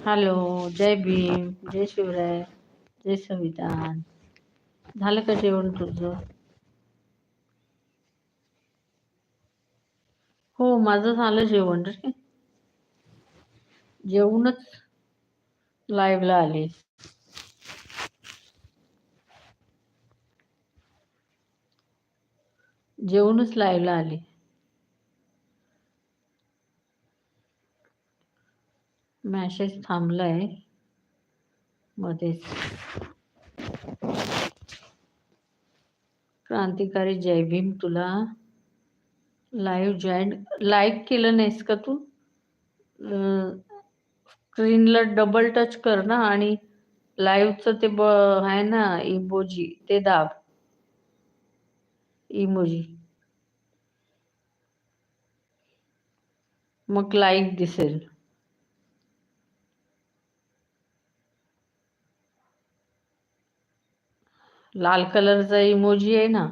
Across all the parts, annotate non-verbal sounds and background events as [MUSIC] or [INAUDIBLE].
Hello जय भीम जय शिवराय जय संविधान. झालं का जेवण तुझं? हो माझं झालं जेवण रे. जेवूनच लाईव्हला आले. जेवूनच लाईव्हला आले. मॅसेज थांबलाय. मध्येच. क्रांतिकारी जय भीम तुला लाईव्ह जॉईन लाईक केलं नाहीस का तू? स्क्रीनला डबल टच कर ना आणि लाईव्हचं ते ब आहे ना इमोजी ते दाब. इमोजी मग लाईक दिसेल. लाल कलरचा इमोजी आहे ना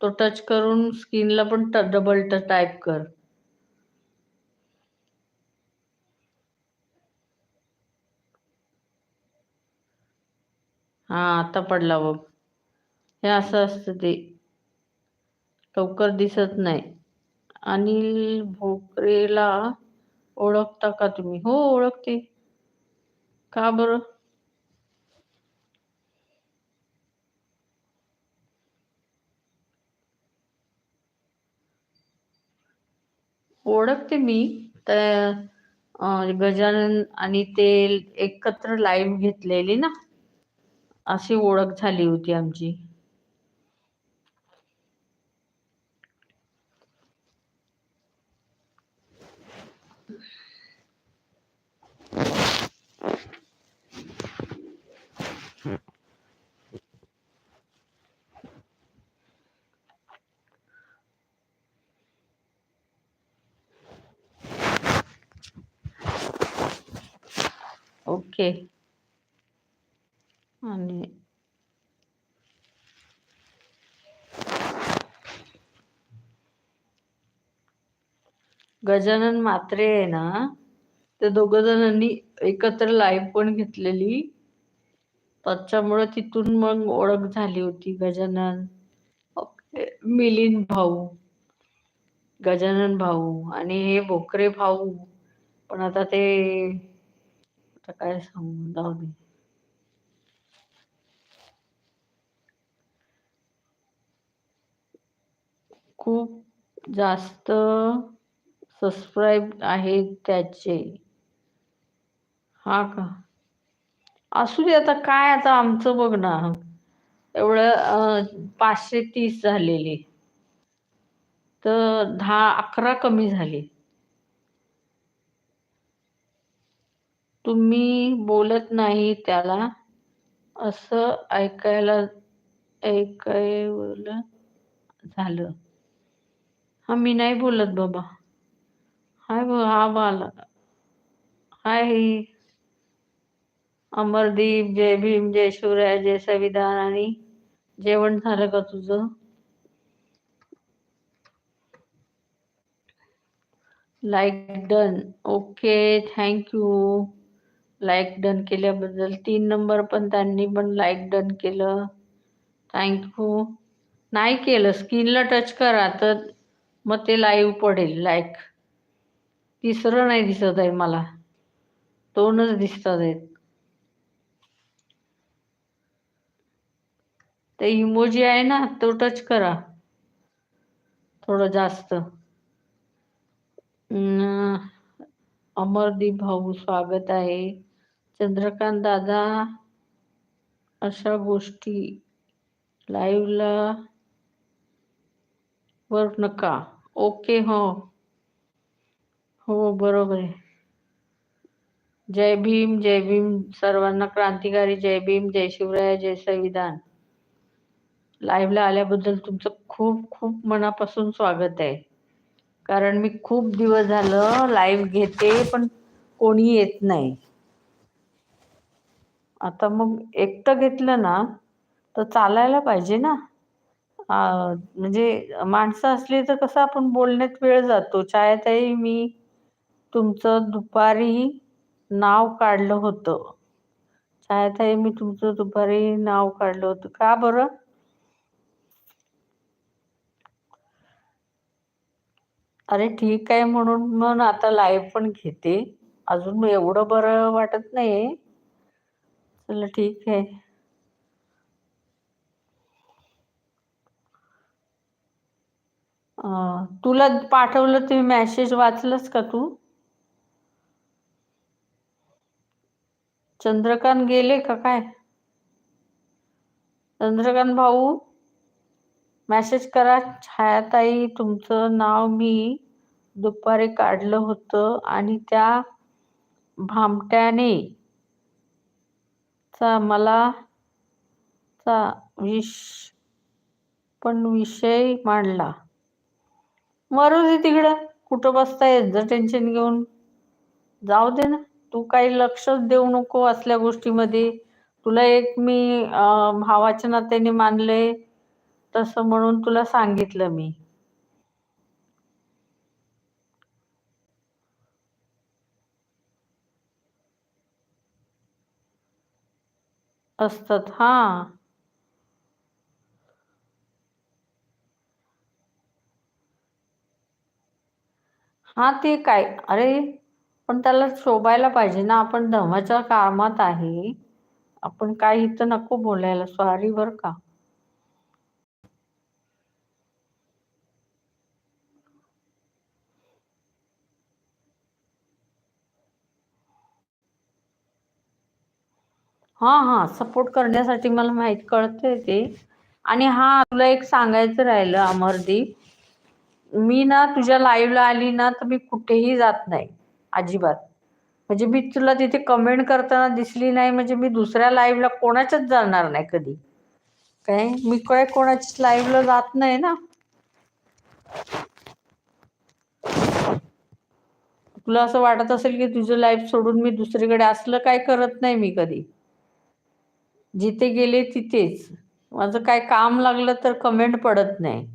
तो टच करून स्किनला पण डबल टच टाईप कर. हा आता पडला बघ. हे असं असतं ते. लवकर दिसत नाही. अनिल भोकरेला ओळखता का तुम्ही? हो ओळखते. का बरं? ओळखते मी तर गजानन आणि ते एकत्र लाईव्ह घेतलेली ना अशी ओळख झाली होती आमची. ओके. आणि गजानन मात्रे आहे ना ते दोघ जणांनी एकत्र लाईव्ह पण घेतलेली. त्याच्यामुळे तिथून मग ओळख झाली होती गजानन. मिलिंद भाऊ. गजानन भाऊ आणि हे भोकरे भाऊ. पण आता ते आता काय सांगू जाऊ दे. खूप जास्त सबस्क्राईब आहेत त्याचे. हा का? असू दे आता काय आता आमचं बघ ना. एवढं पाचशे तीस झालेले. तर दहा अकरा कमी झाली. तुम्ही बोलत नाही त्याला. असं ऐकायला ऐकायला झालं. हा मी नाही बोलत बाबा. हाय हा बाला. हाय. अमरदीप जय भीम जय शिवराय जय संविधान आणि जेवण झालं का तुझं? Like done okay thank you like done केल्याबद्दल. तीन नंबर पण त्यांनी पण लाईक डन केलं. थँक्यू नाही केलं. स्किनला टच करा. तर मग ते लाईव्ह पडेल लाईक तिसरं नाही दिसत आहे मला. दोनच दिसतात आहेत. ते इमोजी आहे ना तो टच करा. थोडं जास्त. अमरदीप भाऊ स्वागत आहे. चंद्रकांत दादा अशा गोष्टी लाईव्हला वर नका. ओके हो. हो बरोबर आहे. जय भीम जय भीम. सर्वांना क्रांतिकारी जय भीम जय शिवराय जय संविधान. लाईव्हला आल्याबद्दल तुमचं खूप खूप मनापासून स्वागत आहे. कारण मी खूप दिवस झालं लाईव्ह घेते पण कोणी येत नाही. आता मग एकटं घेतलं ना तर चालायला पाहिजे ना. म्हणजे माणसं असली तर कसं आपण बोलण्यात वेळ जातो. छायाताई मी तुमचं दुपारी नाव काढलं होतं. छायाताई मी तुमचं दुपारी नाव काढलं होतं. का बरं? अरे ठीक आहे म्हणून मग आता लाईव्ह पण घेते. अजून एवढं बरं वाटत नाही चला ठीक आहे तुला पाठवलं ते मॅसेज वाचलंस का तू? चंद्रकांत गेले का काय? चंद्रकांत भाऊ मॅसेज करा. छायाताई तुमचं नाव मी दुपारी काढलं होतं आणि त्या भामट्याने चा मला चा विश पण विषय मांडला. मरू दे तिकडं. कुठं बसता यायचं टेन्शन घेऊन. जाऊ दे ना. तू काही लक्षच देऊ नको असल्या गोष्टीमध्ये. तुला एक मी भावाच्या नात्याने मानले तसं म्हणून तुला सांगितलं मी. असतात. हा. हा ते काय? अरे पण त्याला शोभायला पाहिजे ना. आपण धर्माच्या कामात आहे. आपण काही इथं नको बोलायला. सॉरी बर का. हां हां सपोर्ट करण्यासाठी मला माहीत कळतंय ते. आणि हा तुला एक सांगायचं राहिलं अमरदीप. मी ना तुझ्या लाईव्हला आली ना तर मी कुठेही जात नाही अजिबात. म्हणजे मी तुला तिथे कमेंट करताना दिसली नाही म्हणजे मी दुसऱ्या लाईव्हला कोणाच्याच जाणार नाही कधी. काय? मी काय कोणाच्याच लाईव्हला जात नाही ना? तुला असं वाटत असेल की तुझं लाईफ सोडून मी दुसरीकडे असलं काय करत नाही मी कधी? जिथे गेले तिथेच. माझं काय काम लागलं तर कमेंट पडत नाही.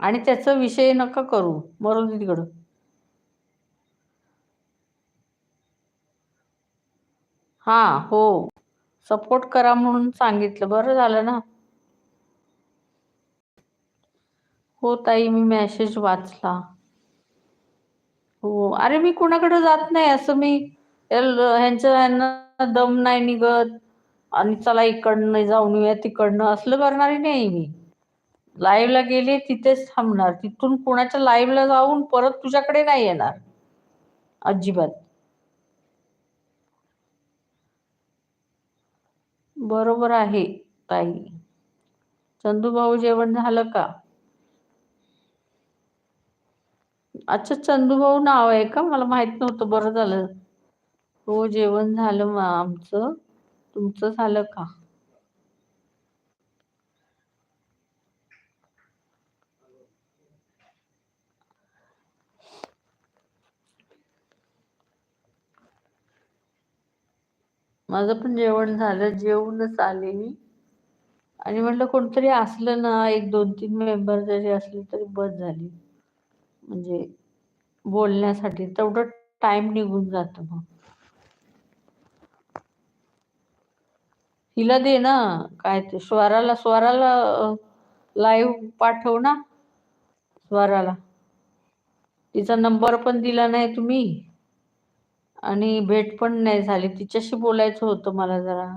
आणि त्याचा विषय नका करू. मरून तिकडं. हां हो. सपोर्ट करा म्हणून सांगितलं. बरं झालं ना? हो ताई मी मेसेज वाचला. हो अरे मी कुणाकडे जात नाही असं मी एल- ह्यांच्या ह्यांना दम नाही निघत. आणि चला इकडनं जाऊन येऊया तिकडनं. असलं करणारी नाही मी. लाईव्हला गेले तिथेच थांबणार. तिथून कुणाच्या लाईव्हला जाऊन परत तुझ्याकडे नाही येणार. अजिबात. बरोबर आहे ताई. चंदूभाऊ जेवण झालं का? अच्छा चंदूभाऊ नाव आहे का? मला माहीत नव्हतं बरं झालं. हो जेवण झालं मग आमचं. तुमचं झालं का? माझं पण जेवण झालं जेवूनच आले मी. आणि म्हटलं कोणतरी असलं ना एक दोन तीन मेंबर जरी असले तरी बस झाली. म्हणजे बोलण्यासाठी तेवढं टाइम निघून जातो मग. हिला दे ना काय ते स्वराला स्वराला लाईव्ह पाठव ना स्वराला. तिचा नंबर पण दिला नाही तुम्ही. आणि भेट पण नाही झाली. तिच्याशी बोलायचं होतं मला जरा.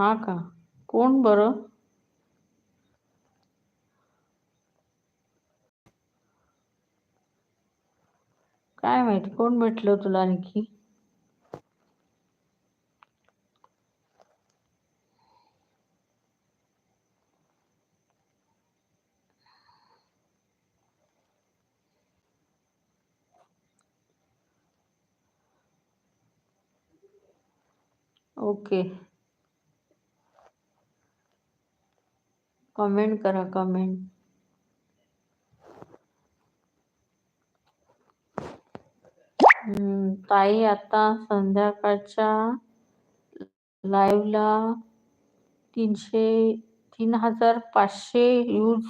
हा का? कोण बरं? काय माहिती कोण भेटलं तुला आणखी? ओके. कमेंट करा कमेंट. ताई आता संध्याकाळच्या लाईव्हला तीनशे तीन हजार पाचशे व्ह्यूज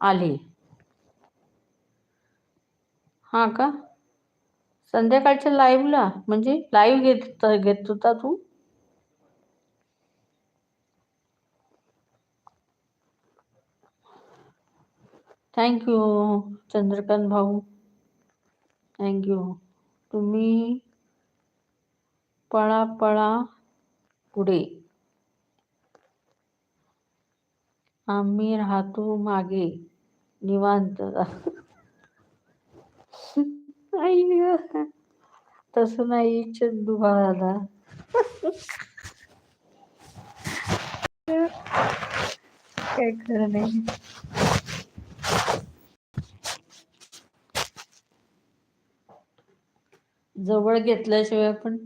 आले. हा का? संध्याकाळच्या लाईव्हला म्हणजे लाईव्ह घेत घेत होता तू? थँक्यू चंद्रकांत भाऊ थँक्यू तुम्ही पळा पळा पुढे आम्ही राहतो मागे निवांत आई तसं नाही चंदू दादा [LAUGHS] काय खरं नाही. जवळ घेतल्याशिवाय पण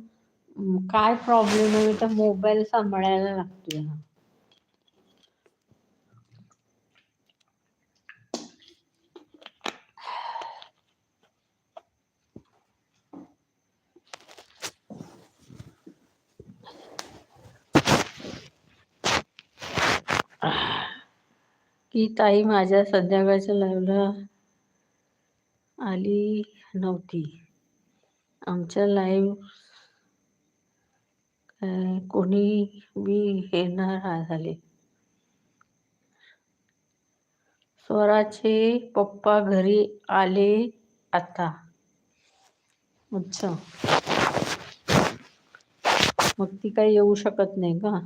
काय प्रॉब्लेम आहे? तर मोबाईल सांभाळायला लागतोय हा. की ताई माझ्या संध्याकाळच्या लाईव्हला आली नव्हती. आमच्या लाईव्ह कोणी बी येणार झाले. स्वराचे पप्पा घरी आले आता. अच्छा. मग ती काही येऊ शकत नाही का?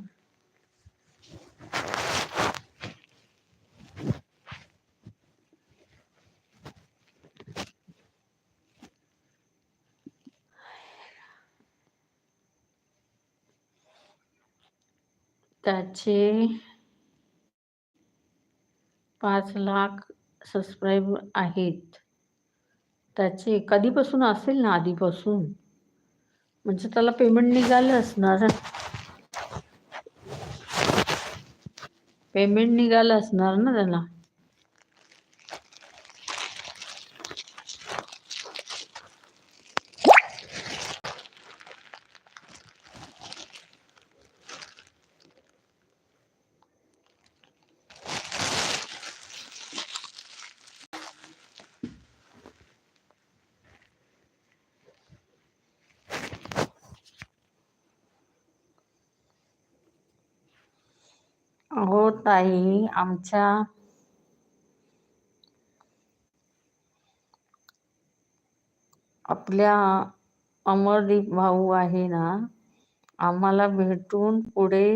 त्याचे पाच लाख सबस्क्राईब आहेत. त्याचे कधीपासून असेल ना आधीपासून? म्हणजे त्याला पेमेंट निघालं असणार. पेमेंट निघालं असणार ना त्याला. ताई आमच्या आपल्या अमरदीप भाऊ आहे ना आम्हाला भेटून पुढे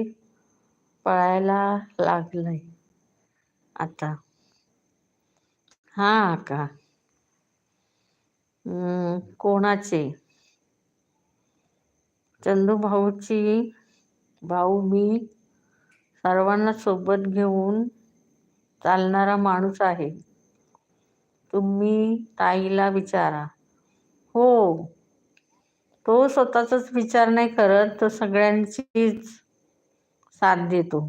पळायला लागलंय. आता. हा का? कोणाचे? चंदू भाऊची भाऊ मी सर्वांना सोबत घेऊन चालणारा माणूस आहे. तुम्ही ताईला विचारा. हो. तो स्वतःचाच विचार नाही करत तो सगळ्यांचीच साथ देतो.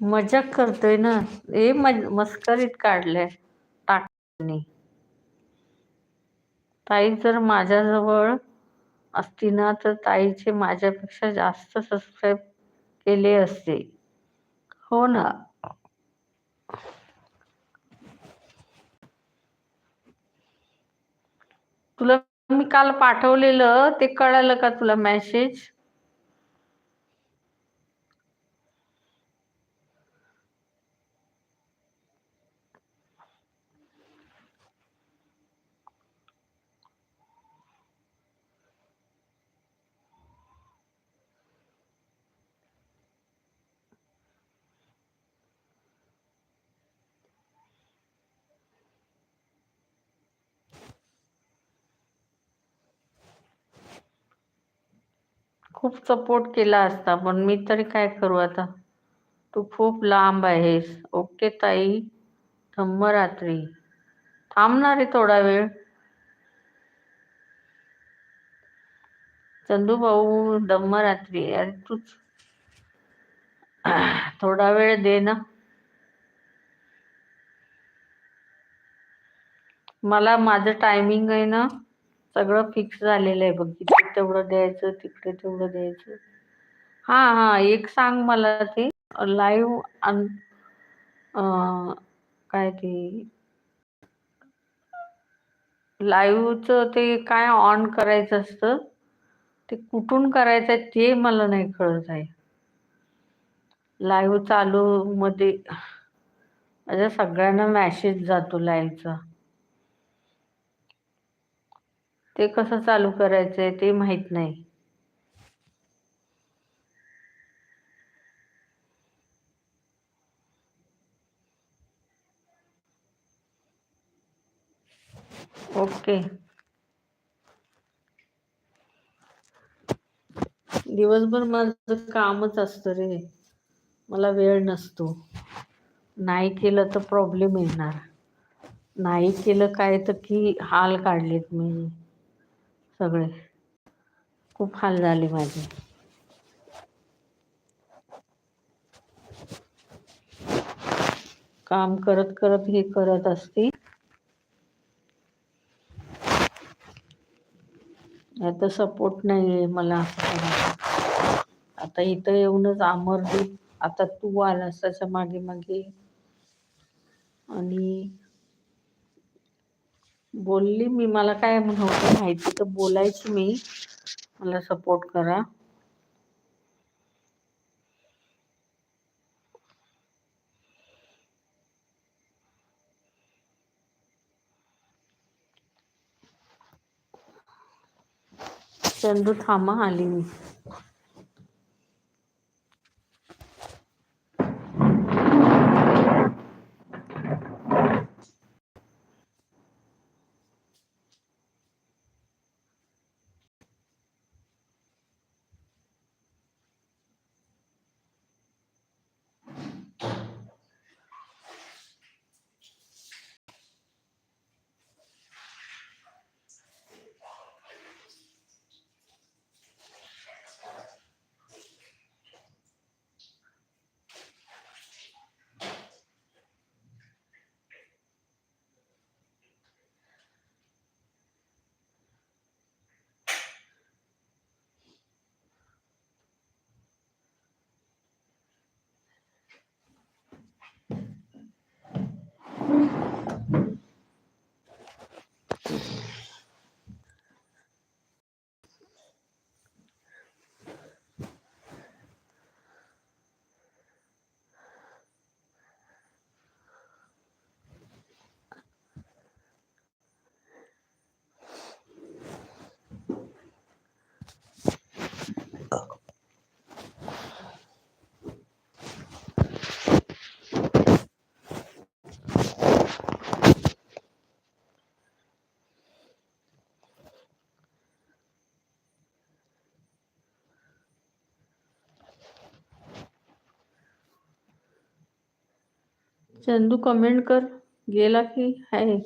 मजाक करतोय ना? ए मज मस्करीत काढलंय टाकणी ताई जर माझ्याजवळ असती ना तर ताईचे माझ्यापेक्षा जास्त सबस्क्राईब केले असते. हो ना? तुला मी काल पाठवलेलं ते कळालं का तुला मेसेज खूप सपोर्ट केला असता पण मी तरी काय करू आता? तू खूप लांब आहेस. ओके ताई. धम्मरात्री थांबणार आहे थोडा वेळ. चंदू भाऊ धम्मरात्री अरे तूच [CLEARS THROAT] थोडा वेळ दे ना. मला माझं टायमिंग आहे ना सगळं फिक्स झालेलं आहे बघितलं तेवढं द्यायचं तिकडे तेवढं द्यायचं. हा हा एक सांग मला ते. लाईव्ह काय ते? लाईव्हचं ते काय ऑन करायचं असतं? ते कुठून करायचं ते मला नाही कळत आहे. लाईव्ह चालू मध्ये माझ्या सगळ्यांना मॅसेज जातो लाईव्हचा ते कसं चालू करायचं आहे ते माहीत नाही. ओके. दिवसभर माझं कामच असतं रे. मला वेळ नसतो. नाही केलं तर प्रॉब्लेम येणार. नाही केलं काय तर की हाल काढलेत मी. सगळे. खूप हाल झाले माझे. काम करत करत हे करत असते. आता सपोर्ट नाही आहे मला. आता इथं येऊनच अमरदीप आता तू आलास त्याच्यामागे मागे. आणि बोलली मी मला काय नव्हतं माहिती तर बोलायची मी. मला सपोर्ट करा. चंदू थांबा आली मी. चंदू कमेंट कर. गेला की आहे.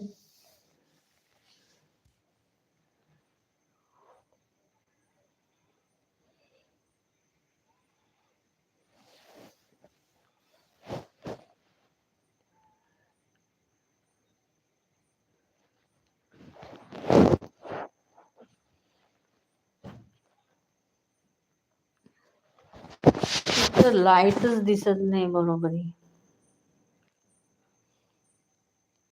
लाईटच दिसत नाही बरोबर.